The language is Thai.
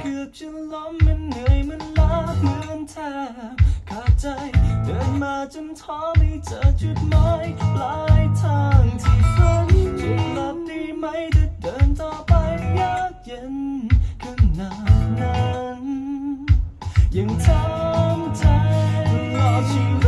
เกือบจะล้มมันเหนื่อยมันล้าเหมือนแทบขาดใจ เดินมาจนท้อไม่เจอจุดหมายปลายทางที่ฝันจะหลับดีไหมถ้าเดินต่อไปยากเย็นขนาดนั้นยังทำใจตลอดชีวิต